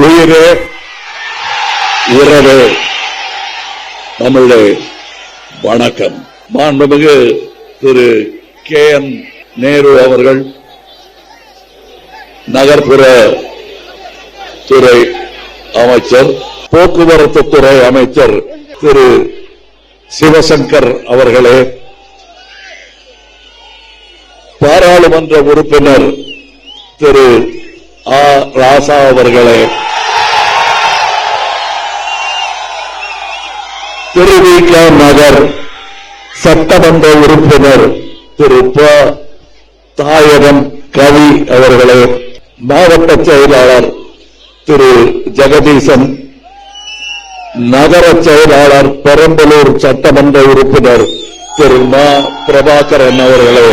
உயிரே உறவே தமிழே வணக்கம். மாண்புமிகு திரு கே. என் நேரு அவர்கள் நகர்ப்புற துறை அமைச்சர் போக்குவரத்து துறை அமைச்சர் திரு சிவசங்கர் அவர்களே பாராளுமன்ற உறுப்பினர் திரு ஆ. ராசா அவர்களே ஒரு திருவிக மகர் சட்டமன்ற உறுப்பினர் திரு ப. தாயகம் கவி அவர்களே மாவட்ட செயலாளர் திரு. ஜெகதீசன் நகர செயலாளர் பெரம்பலூர் சட்டமன்ற உறுப்பினர் திரு. மா. பிரபாகரன் அவர்களே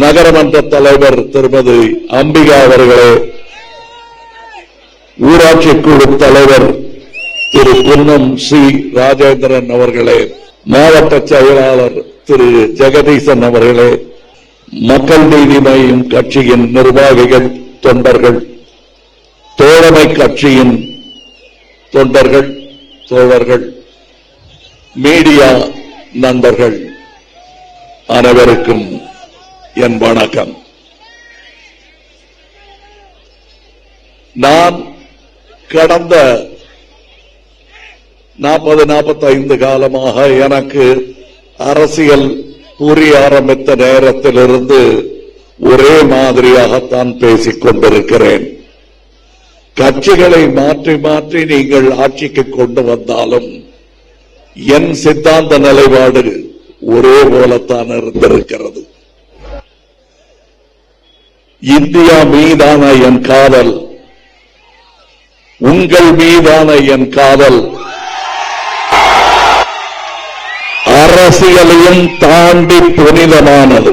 நகரமன்ற தலைவர் திருமதி அம்பிகா அவர்களே ஊராட்சி குழு தலைவர் திரு பொன்னம் ஸ்ரீ ராஜேந்திரன் அவர்களே மாவட்ட செயலாளர் திரு. ஜெகதீசன் அவர்களே மக்கள் நீதி மையம் கட்சியின் நிர்வாகிகள் தொண்டர்கள் தோழமை கட்சியின் தொண்டர்கள் தோழர்கள் மீடியா நண்பர்கள் அனைவருக்கும் என் வணக்கம். நான் கடந்த நாற்பது நாற்பத்தைந்து காலமாக எனக்கு அரசியல் புரிய ஆரம்பித்த நேரத்திலிருந்து ஒரே மாதிரியாகத்தான் பேசிக் கொண்டிருக்கிறேன். கட்சிகளை மாற்றி மாற்றி நீங்கள் ஆட்சிக்கு கொண்டு வந்தாலும் என் சித்தாந்த நிலைப்பாடு ஒரே போலத்தான் இருந்திருக்கிறது. இந்தியா மீதான என் காதல் உங்கள் மீதான என் காதல் அரசியலையும் தாண்டி புனிதமானது.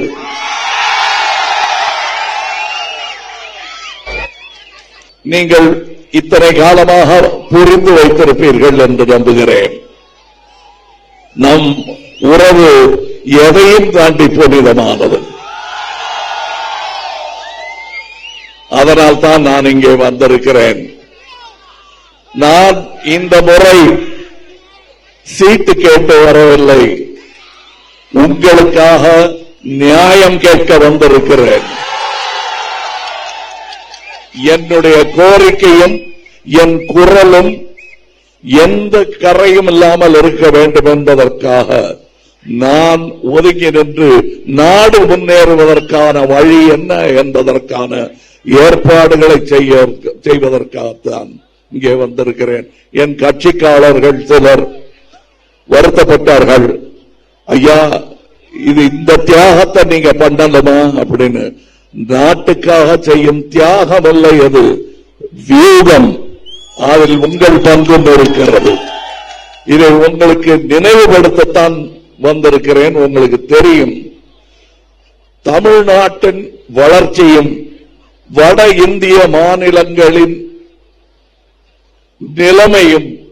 நீங்கள் இத்தனை காலமாக புரிந்து வைத்திருப்பீர்கள் என்று நம்புகிறேன். நம் உறவு எதையும் தாண்டி புனிதமானது. அதனால் தான் நான் இங்கே வந்திருக்கிறேன். நான் இந்த முறை சீட்டு கேட்டு வரவில்லை. உங்களுக்காக நியாயம் கேட்க வந்திருக்கிறேன். என்னுடைய கோரிக்கையும் என் குரலும் எந்த கரையும் இல்லாமல் இருக்க வேண்டும் என்பதற்காக நான் ஒதுங்கி நின்று நாடு முன்னேறுவதற்கான வழி என்ன என்பதற்கான ஏற்பாடுகளை செய்ய செய்வதற்காகத்தான் இங்கே வந்திருக்கிறேன். என் கட்சிக்காரர்கள் சிலர் வருத்தப்பட்டார்கள். ஐயா இது இந்த தியாகத்தை நீங்க பண்ணலமா அப்படின்னு. நாட்டுக்காக செய்யும் தியாகம் அல்ல அது. வியூகம் அதில் உங்கள் பங்கும் இருக்கிறது. இதை உங்களுக்கு நினைவுபடுத்தத்தான் வந்திருக்கிறேன் உங்களுக்கு தெரியும். தமிழ்நாட்டின் வளர்ச்சியும் வட இந்திய மாநிலங்களின் நிலைமையும்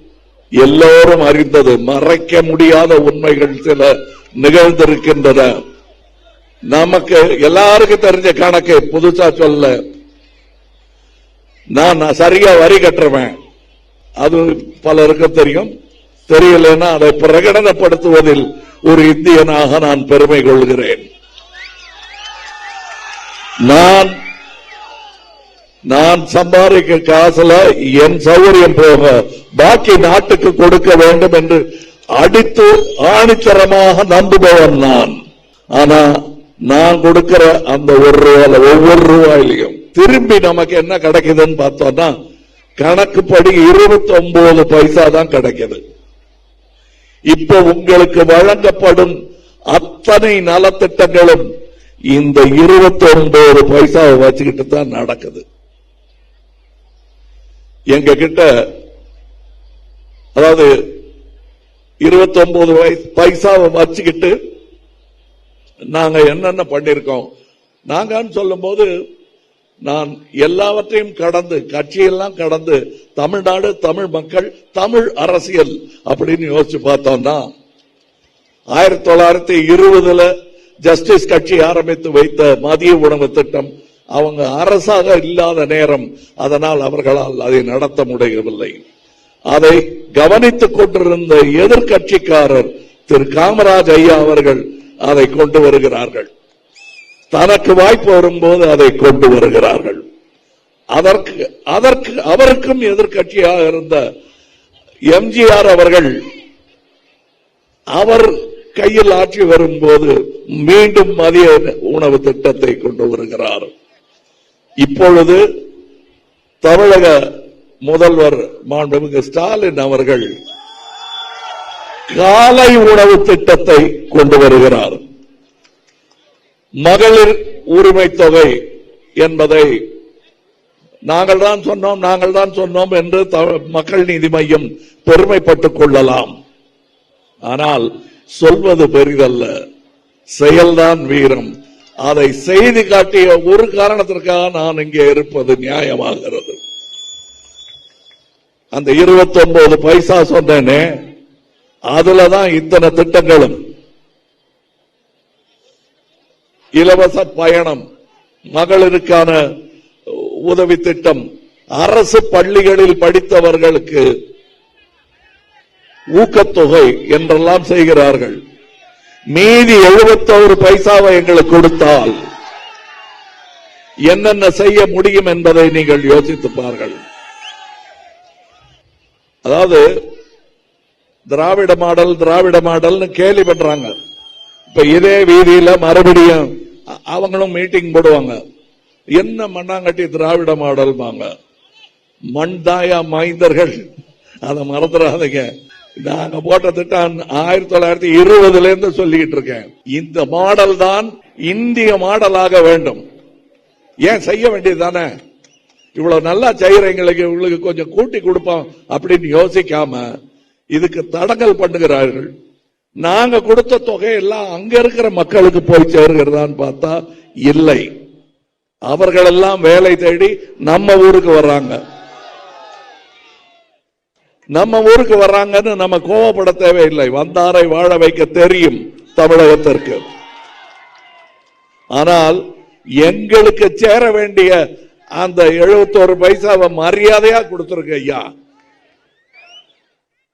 எல்லோரும் அறிந்தது மறைக்க முடியாத உண்மைகள் சில நிகழ்ந்திருக்கின்றன. நமக்கு எல்லாருக்கும் தெரிஞ்ச கணக்கு புதுசா சொல்ல. நான் சரியா வரி கட்டுறவன். அது பலருக்கு தெரியும். தெரியலன்னா அதை பிரகடனப்படுத்துவதில் ஒரு இந்தியனாக நான் பெருமை கொள்கிறேன். நான் நான் சம்பாதிக்க காசுல என் சௌகரியம் போக பாக்கி நாட்டுக்கு கொடுக்க வேண்டும் என்று அடித்து ஆணித்தரமாக நம்புபவன் நான் ஆனா நான் கொடுக்கிற அந்த ஒரு ரூபாயில ஒவ்வொரு ரூபாயிலையும் திரும்பி நமக்கு என்ன கிடைக்குதுன்னு பார்த்தோம்னா கணக்குப்படி இருபத்தி ஒன்பது பைசா தான் கிடைக்குது இப்ப உங்களுக்கு வழங்கப்படும் அத்தனை நலத்திட்டங்களும் இந்த இருபத்தி ஒன்பது பைசாவை வச்சுக்கிட்டு தான் நடக்குது எங்க கிட்ட அதாவது இருபத்தி ஒன்பது பைசாவை வச்சுக்கிட்டு நாங்க என்னென்ன பண்ணிருக்கோம் நாங்கன்னு சொல்லும் போது நான் எல்லாவற்றையும் கடந்து கட்சியெல்லாம் கடந்து தமிழ்நாடு தமிழ் மக்கள் தமிழ் அரசியல் அப்படின்னு யோசிச்சு பார்த்தோம்னா ஆயிரத்தி தொள்ளாயிரத்தி இருபதுல ஜஸ்டிஸ் கட்சி ஆரம்பித்து வைத்த மதிய உணவு திட்டம் அவங்க அரசாக இல்லாத நேரம் அதனால் அவர்களால் அதை நடத்த முடியவில்லை. அதை கவனித்துக் கொண்டிருந்த எதிர்கட்சிக்காரர் திரு காமராஜ் ஐயா அவர்கள் அதை கொண்டு வருகிறார்கள். தனக்கு வாய்ப்பு வரும்போது அதை கொண்டு வருகிறார்கள். அதற்கு அதற்கு அவருக்கும் எதிர்கட்சியாக இருந்த எம்ஜிஆர் அவர்கள் அவர் கையில் ஆட்சி வரும்போது மீண்டும் மதிய உணவு திட்டத்தை கொண்டு வருகிறார். இப்பொழுது தமிழக முதல்வர் மாண்புமிகு ஸ்டாலின் அவர்கள் காலை உணவு திட்டத்தை கொண்டு வருகிறார். மகளிர் உரிமை தொகை என்பதை நாங்கள் தான் சொன்னோம் நாங்கள் தான் சொன்னோம் என்று த- மக்கள் நீதி மையம் பெருமைப்பட்டுக் கொள்ளலாம். ஆனால் சொல்வது பெரிதல்ல. செயல்தான் வீரம். அதை செய்து காட்டிய ஒரு காரணத்திற்காக நான் இங்கே இருப்பது நியாயமாகிறது. அந்த 29 பைசா சொன்னே அதுலதான் இத்தனை திட்டங்களும். இலவச பயணம் மகளிருக்கான உதவி திட்டம் அரசு பள்ளிகளில் படித்தவர்களுக்கு ஊக்கத்தொகை என்றெல்லாம் செய்கிறார்கள். மீதி 71 பைசாவை எங்களுக்கு கொடுத்தால் என்னென்ன செய்ய முடியும் என்பதை நீங்கள் யோசித்து பாருங்கள். அதாவது திராவிட மாடல் திராவிட மாடல்னு கேள்வி பண்றாங்க. இப்ப இதே வீதியில மறுபடியும் அவங்களும் மீட்டிங் போடுவாங்க. என்ன மண்ணாங்கட்டி திராவிட மாடல் வாங்க மண்தாயா மைந்தர்கள். அதை மறந்துடாதீங்க. நாங்க போட்ட திட்டம் ஆயிரத்தி தொள்ளாயிரத்தி இருபதுல இருந்து சொல்லிட்டு இருக்கேன். இந்த மாடல் தான் இந்திய மாடலாக வேண்டும். ஏன் செய்ய வேண்டியது தானே இவ்வளவு நல்லா செய்யறவங்களுக்கு இவங்களுக்கு கொஞ்சம் கூட்டி கொடுப்போம் அப்படின்னு யோசிக்காம இதுக்கு தடங்கல் பண்ணுகிறார்கள். நாங்க கொடுத்த தொகையெல்லாம் அங்க இருக்கிற மக்களுக்கு போய் சேருகிறதான்னு பார்த்தா இல்லை. அவர்களெல்லாம் வேலை தேடி நம்ம ஊருக்கு வர்றாங்க. நம்ம ஊருக்கு வர்றாங்கன்னு நம்ம கோவப்பட தேவையில்லை. வந்தாரை வாழ வைக்க தெரியும் தமிழகத்திற்கு. ஆனால் எங்களுக்கு சேர வேண்டிய அந்த 71 பைசாவை மரியாதையா கொடுத்துருக்க ஐயா.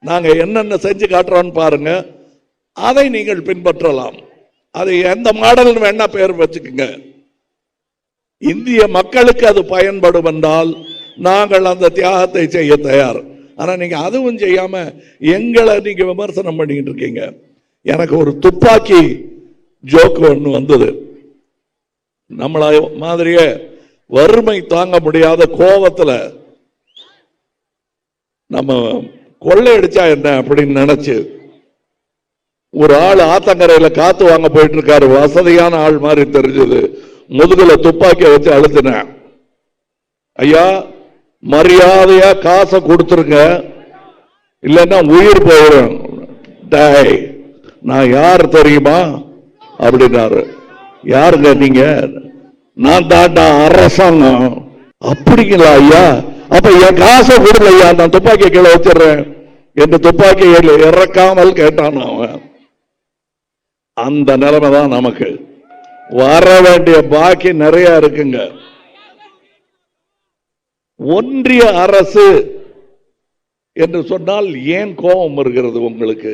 நாங்க என்னென்ன செஞ்சு காட்டுறோம்னு பாருங்க. அதை நீங்கள் பின்பற்றலாம். அது எந்த மாடல் வேணா பேர் வச்சுக்கோங்க. இந்திய மக்களுக்கு அது பயன்படும் என்றால் நாங்கள் அந்த தியாகத்தை செய்ய தயார். ஆனா நீங்க அதுவும் செய்யாம எங்களை நீங்க விமர்சனம் பண்ணிக்கிட்டு இருக்கீங்க. எனக்கு ஒரு துப்பாக்கி ஜோக்கு ஒன்று வந்தது. நம்மள மாதிரியே வறுமை தாங்க முடியாத கோபத்துல நம்ம கொள்ளையடிச்சா என்ன அப்படின்னு நினைச்சு ஒரு ஆள் ஆத்தங்கரையில காத்து வாங்க போயிட்டு இருக்காரு வசதியான ஆள் மாதிரி தெரிஞ்சது. முதுகுல துப்பாக்கிய வச்சு அழுத்தினேன். ஐயா மரியாதையா காசை கொடுத்துருங்க. இல்லைன்னா உயிர் போயிடும். டேய் நான் யார் தெரியுமா? அப்படின்னாரு. யாருங்க நீங்க? நான் தாண்டா அரசாங்கம் அப்படிங்களா ஐயா? அப்ப என் காசை கொடுங்க ஐயா நான் துப்பாக்கியை கீழே வச்சிடுறேன். என்று துப்பாக்கியை இறக்காமல் கேட்டான் அவன். அந்த நிலைமை தான் நமக்கு. வர வேண்டிய பாக்கி நிறைய இருக்குங்க. ஒன்றிய அரசு என்று சொன்னால் ஏன் கோபம் வருகிறது உங்களுக்கு?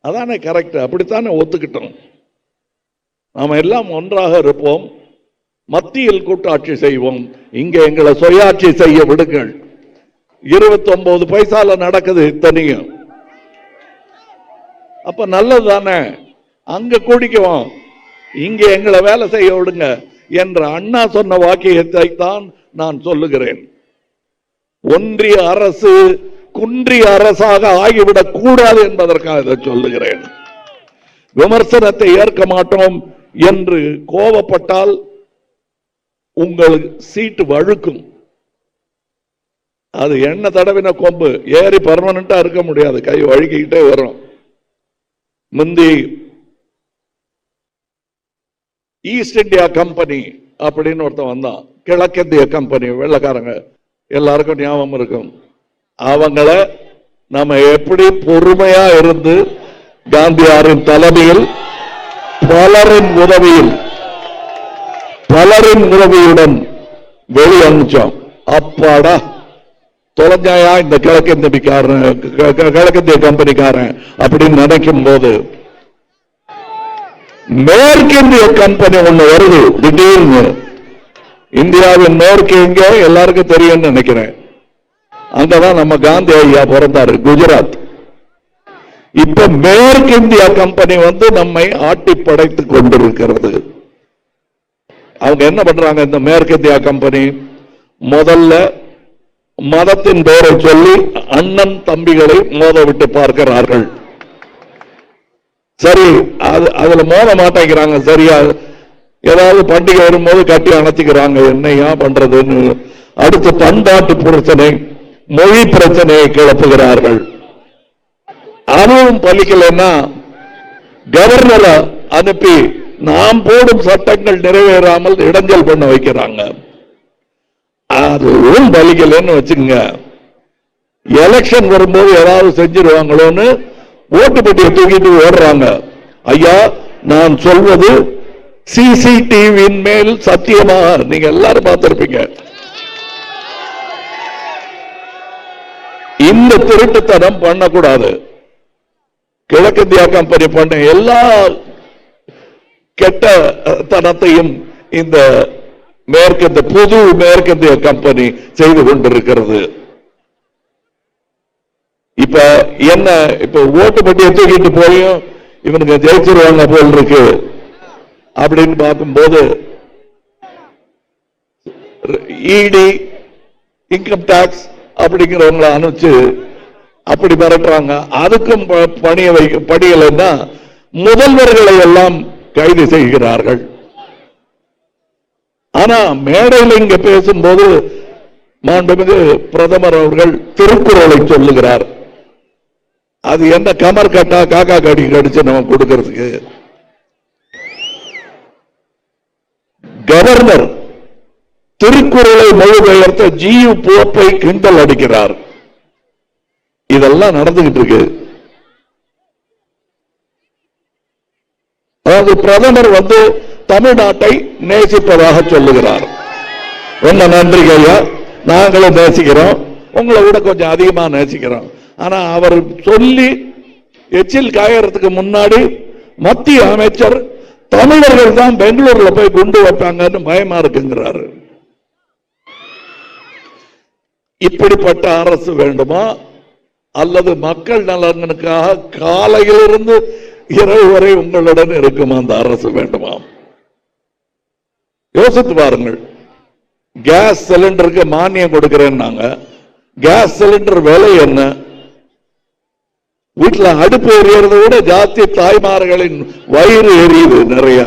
அதானே கரெக்ட் அப்படித்தானே ஒத்துக்கிட்டோம். நாம எல்லாம் ஒன்றாக இருப்போம். மத்தியில் கூட்டாட்சி செய்வோம். இங்க எங்களை சுயாட்சி செய்ய விடுங்கள். 29 பைசால நடக்குது இத்தனையும். அப்ப நல்லது தானே? அங்க கூடிக்குவோம். இங்க எங்களை வேலை செய்ய விடுங்க என்ற அண்ணா சொன்ன வாக்கியத்தை தான் நான் சொல்லுகிறேன். ஒன்றிய அரசு குன்றிய அரசாக ஆகிவிடக் கூடாது என்பதற்காக இதை சொல்லுகிறேன். விமர்சனத்தை ஏற்க மாட்டோம் என்று கோபப்பட்டால் உங்களுக்கு சீட்டு வழுக்கும். அது என்ன தடவின கொம்பு. ஏறி பர்மனண்டா இருக்க முடியாது. கை வழுக்கிக்கிட்டே வரும். முந்தி ஈஸ்ட் இந்தியா கம்பெனி அப்படின்னு ஒருத்தன் வந்தான். கிழக்கிந்திய கம்பெனி வெள்ளக்காரங்க. எல்லாருக்கும் ஞாபகம் இருக்கும். அவங்கள நம்ம எப்படி பொறுமையா இருந்து காந்தியாரின் தலைமையில் பலரின் உதவியில் பலரின் உதவியுடன் வெளி அனுப்பிச்சோம் அப்பாடா தொலைஞ்சாயா இந்த கிழக்கிந்திக்காரன் கிழக்கிந்திய கம்பெனிக்காரன் அப்படின்னு நினைக்கும் போது மேற்கிந்திய கம்பெனி ஒண்ணு வருது திடீர்னு. இந்தியாவின் மேற்கு எங்க? எல்லாருக்கும் தெரியும்னு நினைக்கிறேன். அங்கதான் நம்ம காந்தி ஐயா பிறந்தாரு குஜராத். இப்ப மேற்கிந்திய கம்பெனி வந்து நம்மை ஆட்டி படைத்துக் கொண்டிருக்கிறது. அவங்க என்ன பண்றாங்க? இந்த மேற்கத்தியா கம்பெனி முதல்ல மதத்தின் பெயரை சொல்லி அண்ணன் தம்பிகளை மோத விட்டு பார்க்கிறார்கள். சரி அது அதுல மோத மாட்டேங்கிறாங்க. சரியா ஏதாவது பண்டிகை வரும்போது கட்டி அணைச்சிக்கிறாங்க. என்னையா பண்றதுன்னு அடுத்து பண்பாட்டு பிரச்சனை மொழி பிரச்சனையை கிளப்புகிறார்கள். அதுவும் பலிக்கலைன்னா கவர்னரை அனுப்பி நாம் போடும் சட்டங்கள் நிறைவேறாமல் இடைஞ்சல் பண்ண வைக்கிறாங்க. அதுவும் பலிக்கலன்னு வச்சுங்க எலெக்ஷன் வரும்போது ஏதாவது செஞ்சிருவாங்களோன்னு ஓட்டு பெட்டியை தூக்கிட்டு ஓடுறாங்க. ஐயா நான் சொல்வது சிசிடிவியின் மேல் சத்தியமா? நீங்க எல்லாரும் பார்த்திருப்பீங்க. இந்த திருட்டுத்தனம் பண்ணக்கூடாது. கிழக்கிந்தியா கம்பெனி பண்ண எல்லா கெட்ட தனத்தையும் இந்த மேற்கந்த புது மேற்கந்திய கம்பெனி செய்து கொண்டிருக்கிறது. இப்ப என்ன இப்ப ஓட்டு பட்டியை தூக்கிட்டு போயும் இவனுக்கு ஜெயிச்சிருவாங்க போல் இருக்கு. அப்படின்னு பார்க்கும்போது இடி இன்கம் டாக்ஸ் அப்படிங்கிறவங்களை அனுப்பிச்சு அப்படி மிரட்டுறாங்க. அதுக்கும் ப- பணிய வைக்க படியலைன்னா முதல்வர்களை எல்லாம் கைது செய்கிறார்கள். ஆனா மேடையில் இங்க பேசும்போது மாண்புமிகு பிரதமர் அவர்கள் திருக்குறளை சொல்லுகிறார். அது என்ன கமர் கட்டா காக்கா கடி கடிச்சு நம்ம கொடுக்கிறதுக்கு? கவர்னர் திருக்குறளை மொழிபெயர்த்த ஜியு போப்பை கிண்டல் அடிக்கிறார். இதெல்லாம் நடந்துகிட்டு இருக்கு. நமது பிரதமர் வந்து தமிழ்நாட்டை நேசிப்பதாக சொல்லுகிறார். ரொம்ப நன்றி ஐயா. நாங்களும் நேசிக்கிறோம். உங்களை விட கொஞ்சம் அதிகமாக நேசிக்கிறோம். ஆனா அவர் சொல்லி எச்சில் காயறதுக்கு முன்னாடி மத்திய அமைச்சர் தமிழர்கள் தான் பெங்களூர்ல போய் குண்டு வைப்பாங்கன்னு பயமா இருக்குங்கிறாரு. இப்படிப்பட்ட அரசு வேண்டுமா? அல்லது மக்கள் நலனுக்காக காலையிலிருந்து இரவு வரை உங்களுடன் இருக்குமா அந்த அரசு வேண்டுமா யோசித்து பாருங்கள். கேஸ் சிலிண்டருக்கு மானியம் கொடுக்கிறேன்னாங்க கேஸ் சிலிண்டர் விலை என்ன? வீட்டுல அடுப்பு எரியறதை விட ஜாஸ்தி தாய்மார்களின் வயிறு எரியுது நிறைய.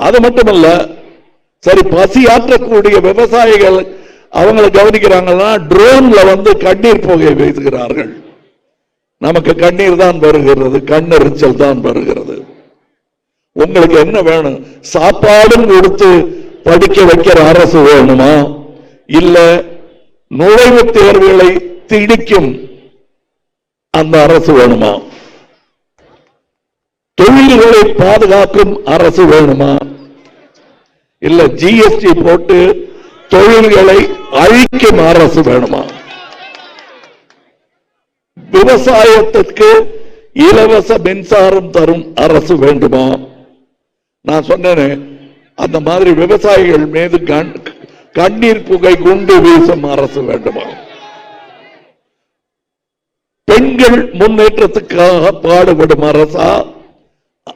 அது மட்டுமல்ல சரி பசி ஆற்றக்கூடிய விவசாயிகள் அவங்களை கவனிக்கிறாங்கன்னா ட்ரோன்ல வந்து கண்ணீர் புகை வைத்துகிறார்கள் நமக்கு கண்ணீர் தான் வருகிறது கண்ணெரிச்சல் தான் வருகிறது. உங்களுக்கு என்ன வேணும்? சாப்பாடும் கொடுத்து படிக்க வைக்கிற அரசு வேணுமா? இல்ல நுழைவுத் தேர்வுகளை திணிக்கும் அந்த அரசு வேணுமா? தொழில்களை பாதுகாக்கும் அரசு வேணுமா? இல்ல ஜிஎஸ்டி போட்டு தொழில்களை அழிக்கும் அரசு வேணுமா? விவசாயத்திற்கு இலவச மின்சாரம் தரும் அரசு வேண்டுமா? நான் சொன்னேனே அந்த மாதிரி விவசாயிகள் மீது கண்- கண்ணீர் புகை குண்டு வீசும் அரசு வேண்டுமா? பெண்கள் முன்னேற்றத்துக்காக பாடுபடும் அரசா?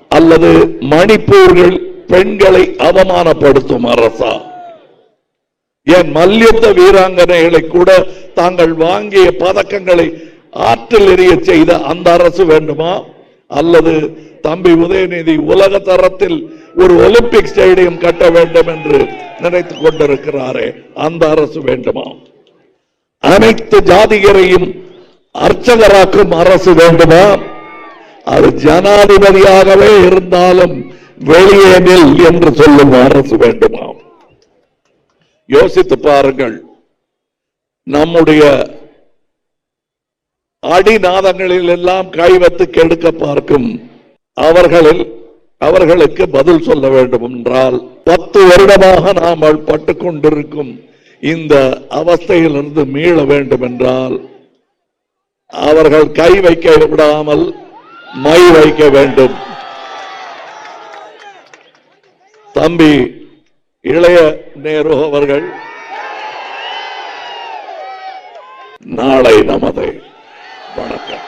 அல்லது மணிப்பூர்கள் பெண்களை அவமானப்படுத்தும் அரசா? ஏன் மல்யுத்த வீராங்கனைகளை கூட தாங்கள் வாங்கிய பதக்கங்களை ஆற்றல் எரிய செய்த அந்த அரசு வேண்டுமா? அல்லது தம்பி உதயநிதி உலக தரத்தில் ஒரு ஒலிம்பிக் ஸ்டேடியம் கட்ட வேண்டும் என்று நினைத்துக் கொண்டிருக்கிறாரே அந்த அரசு வேண்டுமா? அனைத்து ஜாதிகரையும் அர்ச்சகராக்கும் அரசு வேண்டுமா? அது ஜனாதிபதியாகவே இருந்தாலும் வெளியே நில் என்று சொல்லும் அரசு வேண்டுமா? யோசித்து பாருங்கள் நம்முடைய அடிநாதங்களில் எல்லாம் கை வைத்து கெடுக்க பார்க்கும் அவர்களில் அவர்களுக்கு பதில் சொல்ல வேண்டும் என்றால் பத்து வருடமாக நாம் பட்டு கொண்டிருக்கும் இந்த அவஸ்தையிலிருந்து மீள வேண்டும் என்றால் அவர்கள் கை வைக்க விடாமல் மை வைக்க வேண்டும். தம்பி இளைய நேரு அவர்கள் நாளை நமதை. வணக்கம்